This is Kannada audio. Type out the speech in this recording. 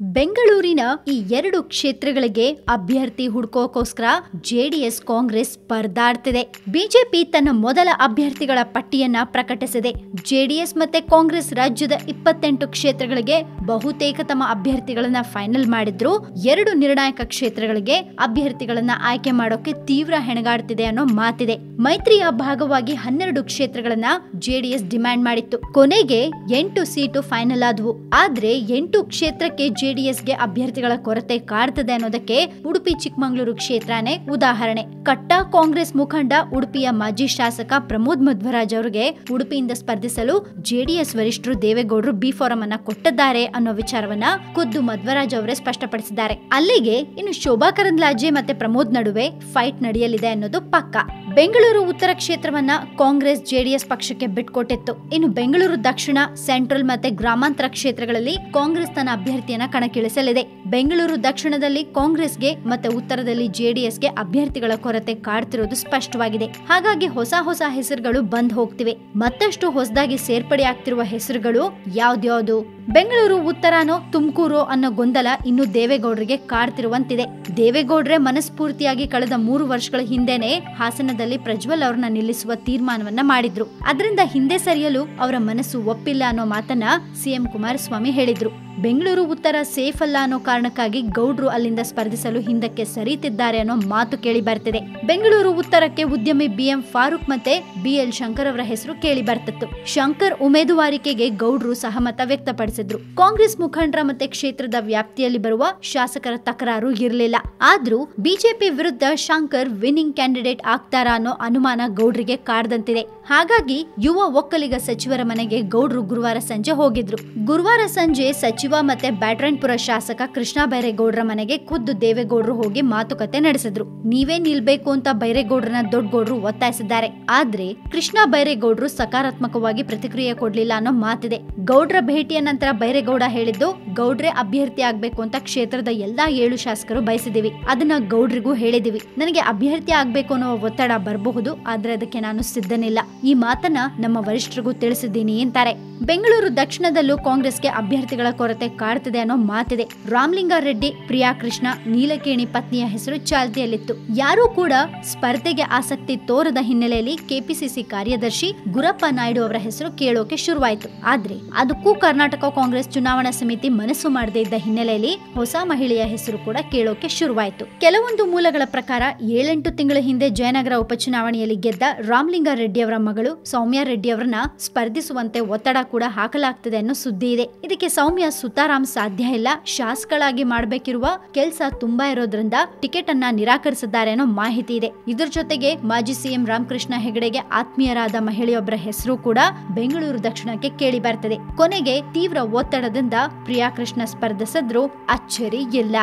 ಬೆಂಗಳೂರಿನ ಈ ಎರಡು ಕ್ಷೇತ್ರಗಳಿಗೆ ಅಭ್ಯರ್ಥಿ ಹುಡುಕೋಕೋಸ್ಕರ ಜೆಡಿಎಸ್ ಕಾಂಗ್ರೆಸ್ ಸ್ಪರ್ಧಾಡ್ತಿದೆ ಬಿಜೆಪಿ ತನ್ನ ಮೊದಲ ಅಭ್ಯರ್ಥಿಗಳ ಪಟ್ಟಿಯನ್ನ ಪ್ರಕಟಿಸಿದೆ. ಜೆಡಿಎಸ್ ಮತ್ತೆ ಕಾಂಗ್ರೆಸ್ ರಾಜ್ಯದ ಇಪ್ಪತ್ತೆಂಟು ಕ್ಷೇತ್ರಗಳಿಗೆ ಬಹುತೇಕ ತಮ್ಮ ಅಭ್ಯರ್ಥಿಗಳನ್ನ ಫೈನಲ್ ಮಾಡಿದ್ರು. ಎರಡು ನಿರ್ಣಾಯಕ ಕ್ಷೇತ್ರಗಳಿಗೆ ಅಭ್ಯರ್ಥಿಗಳನ್ನ ಆಯ್ಕೆ ಮಾಡೋಕೆ ತೀವ್ರ ಹೆಣಗಾಡ್ತಿದೆ ಅನ್ನೋ ಮಾತಿದೆ. ಮೈತ್ರಿಯ ಭಾಗವಾಗಿ ಹನ್ನೆರಡು ಕ್ಷೇತ್ರಗಳನ್ನ ಜೆಡಿಎಸ್ ಡಿಮ್ಯಾಂಡ್ ಮಾಡಿತ್ತು. ಕೊನೆಗೆ ಎಂಟು ಸೀಟು ಫೈನಲ್ ಆದವು. ಆದ್ರೆ ಎಂಟು ಕ್ಷೇತ್ರಕ್ಕೆ ಜೆಡಿಎಸ್ಗೆ ಅಭ್ಯರ್ಥಿಗಳ ಕೊರತೆ ಕಾಡ್ತದೆ ಅನ್ನೋದಕ್ಕೆ ಉಡುಪಿ ಚಿಕ್ಕಮಗಳೂರು ಕ್ಷೇತ್ರನೇ ಉದಾಹರಣೆ. ಕಟ್ಟ ಕಾಂಗ್ರೆಸ್ ಮುಖಂಡ ಉಡುಪಿಯ ಮಾಜಿ ಶಾಸಕ ಪ್ರಮೋದ್ ಮಧ್ವರಾಜ್ ಅವರಿಗೆ ಉಡುಪಿಯಿಂದ ಸ್ಪರ್ಧಿಸಲು ಜೆಡಿಎಸ್ ವರಿಷ್ಠರು ದೇವೇಗೌಡರು ಬಿ ಫಾರಂ ಅನ್ನ ಕೊಟ್ಟಿದ್ದಾರೆ ಅನ್ನೋ ವಿಚಾರವನ್ನ ಖುದ್ದು ಮಧ್ವರಾಜ್ ಅವರೇ ಸ್ಪಷ್ಟಪಡಿಸಿದ್ದಾರೆ. ಅಲ್ಲಿಗೆ ಇನ್ನು ಶೋಭಾ ಕರಂದ್ಲಾಜೆ ಮತ್ತೆ ಪ್ರಮೋದ್ ನಡುವೆ ಫೈಟ್ ನಡೆಯಲಿದೆ ಅನ್ನೋದು ಪಕ್ಕ. ಬೆಂಗಳೂರು ಉತ್ತರ ಕ್ಷೇತ್ರವನ್ನ ಕಾಂಗ್ರೆಸ್, ಜೆಡಿಎಸ್ ಪಕ್ಷಕ್ಕೆ ಬಿಟ್ಕೊಟ್ಟಿತ್ತು. ಇನ್ನು ಬೆಂಗಳೂರು ದಕ್ಷಿಣ, ಸೆಂಟ್ರಲ್ ಮತ್ತೆ ಗ್ರಾಮಾಂತರ ಕ್ಷೇತ್ರಗಳಲ್ಲಿ ಕಾಂಗ್ರೆಸ್ ತನ್ನ ಅಭ್ಯರ್ಥಿಯನ್ನ ಕಣಕ್ಕಿಳಿಸಲಿದೆ. ಬೆಂಗಳೂರು ದಕ್ಷಿಣದಲ್ಲಿ ಕಾಂಗ್ರೆಸ್ಗೆ ಮತ್ತೆ ಉತ್ತರದಲ್ಲಿ ಜೆಡಿಎಸ್ಗೆ ಅಭ್ಯರ್ಥಿಗಳ ಕೊರತೆ ಕಾಡ್ತಿರೋದು ಸ್ಪಷ್ಟವಾಗಿದೆ. ಹಾಗಾಗಿ ಹೊಸ ಹೊಸ ಹೆಸರುಗಳು ಬಂದ್ ಹೋಗ್ತಿವೆ. ಮತ್ತಷ್ಟು ಹೊಸದಾಗಿ ಸೇರ್ಪಡೆ ಆಗ್ತಿರುವ ಹೆಸರುಗಳು ಯಾವ್ದ್ಯಾವ್ದು? ಬೆಂಗಳೂರು, ಉತ್ತರನೋ, ತುಮಕೂರು ಅನ್ನೋ ಗೊಂದಲ ಇನ್ನು ದೇವೇಗೌಡರಿಗೆ ಕಾಡ್ತಿರುವಂತಿದೆ. ದೇವೇಗೌಡ್ರೆ ಮನಸ್ಫೂರ್ತಿಯಾಗಿ ಕಳೆದ ಮೂರು ವರ್ಷಗಳ ಹಿಂದೆನೆ ಹಾಸನದಲ್ಲಿ ಪ್ರಜ್ವಲ್ ಅವ್ರನ್ನ ನಿಲ್ಲಿಸುವ ತೀರ್ಮಾನವನ್ನ ಮಾಡಿದ್ರು. ಅದರಿಂದ ಹಿಂದೆ ಸರಿಯಲು ಅವರ ಮನಸ್ಸು ಒಪ್ಪಿಲ್ಲ ಅನ್ನೋ ಮಾತನ್ನ ಸಿಎಂ ಕುಮಾರಸ್ವಾಮಿ ಹೇಳಿದ್ರು. ಬೆಂಗಳೂರು ಉತ್ತರ ಸೇಫ್ ಅಲ್ಲ ಅನ್ನೋ ಕಾರಣಕ್ಕಾಗಿ ಗೌಡ್ರು ಅಲ್ಲಿಂದ ಸ್ಪರ್ಧಿಸಲು ಹಿಂದಕ್ಕೆ ಸರಿತಿದ್ದಾರೆ ಅನ್ನೋ ಮಾತು ಕೇಳಿ ಬರ್ತಿದೆ. ಬೆಂಗಳೂರು ಉತ್ತರಕ್ಕೆ ಉದ್ಯಮಿ ಬಿಎಂ ಫಾರೂಕ್ ಮತ್ತೆ ಬಿಎಲ್ ಶಂಕರ್ ಅವರ ಹೆಸರು ಕೇಳಿ ಬರ್ತಿತ್ತು. ಶಂಕರ್ ಉಮೇದುವಾರಿಕೆಗೆ ಗೌಡ್ರು ಸಹಮತ ವ್ಯಕ್ತಪಡಿಸಿದ್ರು. ಕಾಂಗ್ರೆಸ್ ಮುಖಂಡರ ಮತ್ತೆ ಕ್ಷೇತ್ರದ ವ್ಯಾಪ್ತಿಯಲ್ಲಿ ಬರುವ ಶಾಸಕರ ತಕರಾರು ಇರಲಿಲ್ಲ. ಆದ್ರೂ ಬಿಜೆಪಿ ವಿರುದ್ಧ ಶಂಕರ್ ವಿನ್ನಿಂಗ್ ಕ್ಯಾಂಡಿಡೇಟ್ ಆಗ್ತಾರಾ ಅನ್ನೋ ಅನುಮಾನ ಗೌಡ್ರಿಗೆ ಕಾಡ್ದಂತಿದೆ. ಹಾಗಾಗಿ ಯುವ ಒಕ್ಕಲಿಗ ಸಚಿವರ ಮನೆಗೆ ಗೌಡ್ರು ಗುರುವಾರ ಸಂಜೆ ಹೋಗಿದ್ರು. ಗುರುವಾರ ಸಂಜೆ ಸಚಿವ ಮತ್ತೆ ಬ್ಯಾಟ್ರನ್ಪುರ ಶಾಸಕ ಕೃಷ್ಣ ಬೈರೇಗೌಡರ ಮನೆಗೆ ಖುದ್ದು ದೇವೇಗೌಡರು ಹೋಗಿ ಮಾತುಕತೆ ನಡೆಸಿದ್ರು. ನೀವೇ ನಿಲ್ಬೇಕು ಅಂತ ಬೈರೇಗೌಡರನ್ನ ದೊಡ್ಡಗೌಡರು ಒತ್ತಾಯಿಸಿದ್ದಾರೆ. ಆದ್ರೆ ಕೃಷ್ಣ ಬೈರೇಗೌಡರು ಸಕಾರಾತ್ಮಕವಾಗಿ ಪ್ರತಿಕ್ರಿಯೆ ಕೊಡ್ಲಿಲ್ಲ ಅನ್ನೋ ಮಾತಿದೆ. ಗೌಡ್ರ ಭೇಟಿಯ ನಂತರ ಬೈರೇಗೌಡ ಹೇಳಿದ್ದು, ಗೌಡ್ರೆ ಅಭ್ಯರ್ಥಿ ಆಗ್ಬೇಕು ಅಂತ ಕ್ಷೇತ್ರದ ಎಲ್ಲಾ ಏಳು ಶಾಸಕರು ಬಯಸಿದಿವಿ. ಅದನ್ನ ಗೌಡ್ರಿಗೂ ಹೇಳಿದೀವಿ. ನನಗೆ ಅಭ್ಯರ್ಥಿ ಆಗ್ಬೇಕು ಅನ್ನೋ ಒತ್ತಡ ಬರಬಹುದು, ಆದ್ರೆ ಅದಕ್ಕೆ ನಾನು ಸಿದ್ಧನಿಲ್ಲ. ಈ ಮಾತನ್ನ ನಮ್ಮ ವರಿಷ್ಠರಿಗೂ ತಿಳಿಸಿದ್ದೀನಿ ಅಂತಾರೆ. ಬೆಂಗಳೂರು ದಕ್ಷಿಣದಲ್ಲೂ ಕಾಂಗ್ರೆಸ್ಗೆ ಅಭ್ಯರ್ಥಿಗಳ ಕೊರತೆ. ಕಾಡ್ತಿದೆ ಅನ್ನೋ ಮಾತಿದೆ. ರಾಮಲಿಂಗಾರೆಡ್ಡಿ, ಪ್ರಿಯಾ ಕೃಷ್ಣ, ನೀಲಕೇಣಿ ಪತ್ನಿಯ ಹೆಸರು ಚಾಲ್ತಿಯಲ್ಲಿತ್ತು. ಯಾರೂ ಕೂಡ ಸ್ಪರ್ಧೆಗೆ ಆಸಕ್ತಿ ತೋರದ ಹಿನ್ನೆಲೆಯಲ್ಲಿ ಕೆಪಿಸಿಸಿ ಕಾರ್ಯದರ್ಶಿ ಗುರಪ್ಪ ನಾಯ್ಡು ಅವರ ಹೆಸರು ಕೇಳೋಕೆ ಶುರುವಾಯಿತು. ಆದ್ರೆ ಅದಕ್ಕೂ ಕರ್ನಾಟಕ ಕಾಂಗ್ರೆಸ್ ಚುನಾವಣಾ ಸಮಿತಿ ಮನಸ್ಸು ಮಾಡದೇ ಇದ್ದ ಹಿನ್ನೆಲೆಯಲ್ಲಿ ಹೊಸ ಮಹಿಳೆಯ ಹೆಸರು ಕೂಡ ಕೇಳೋಕೆ ಶುರುವಾಯಿತು. ಕೆಲವೊಂದು ಮೂಲಗಳ ಪ್ರಕಾರ ಏಳೆಂಟು ತಿಂಗಳ ಹಿಂದೆ ಜಯನಗರ ಉಪಚುನಾವಣೆಯಲ್ಲಿ ಗೆದ್ದ ರಾಮಲಿಂಗಾರೆಡ್ಡಿ ಅವರ ಮಗಳು ಸೌಮ್ಯ ರೆಡ್ಡಿ ಅವರನ್ನ ಸ್ಪರ್ಧಿಸುವಂತೆ ಒತ್ತಡ ಕೂಡ ಹಾಕಲಾಗ್ತದೆ ಅನ್ನೋ ಸುದ್ದಿ ಇದೆ. ಇದಕ್ಕೆ ಸೌಮ್ಯ ಸುತಾರಾಮ್ ಸಾಧ್ಯ ಇಲ್ಲ. ಶಾಸಕಳಾಗಿ ಮಾಡಬೇಕಿರುವ ಕೆಲಸ ತುಂಬಾ ಇರೋದ್ರಿಂದ ಟಿಕೆಟ್ ಅನ್ನ ನಿರಾಕರಿಸಿದ್ದಾರೆ ಅನ್ನೋ ಮಾಹಿತಿ ಇದೆ. ಇದ್ರ ಜೊತೆಗೆ ಮಾಜಿ ಸಿಎಂ ರಾಮಕೃಷ್ಣ ಹೆಗಡೆಗೆ ಆತ್ಮೀಯರಾದ ಮಹಿಳೆಯೊಬ್ಬರ ಹೆಸರು ಕೂಡ ಬೆಂಗಳೂರು ದಕ್ಷಿಣಕ್ಕೆ ಕೇಳಿ ಬರ್ತದೆ. ಕೊನೆಗೆ ತೀವ್ರ ಒತ್ತಡದಿಂದ ಪ್ರಿಯಾ ಕೃಷ್ಣ ಸ್ಪರ್ಧಿಸಿದ್ರು ಅಚ್ಚರಿ ಇಲ್ಲ.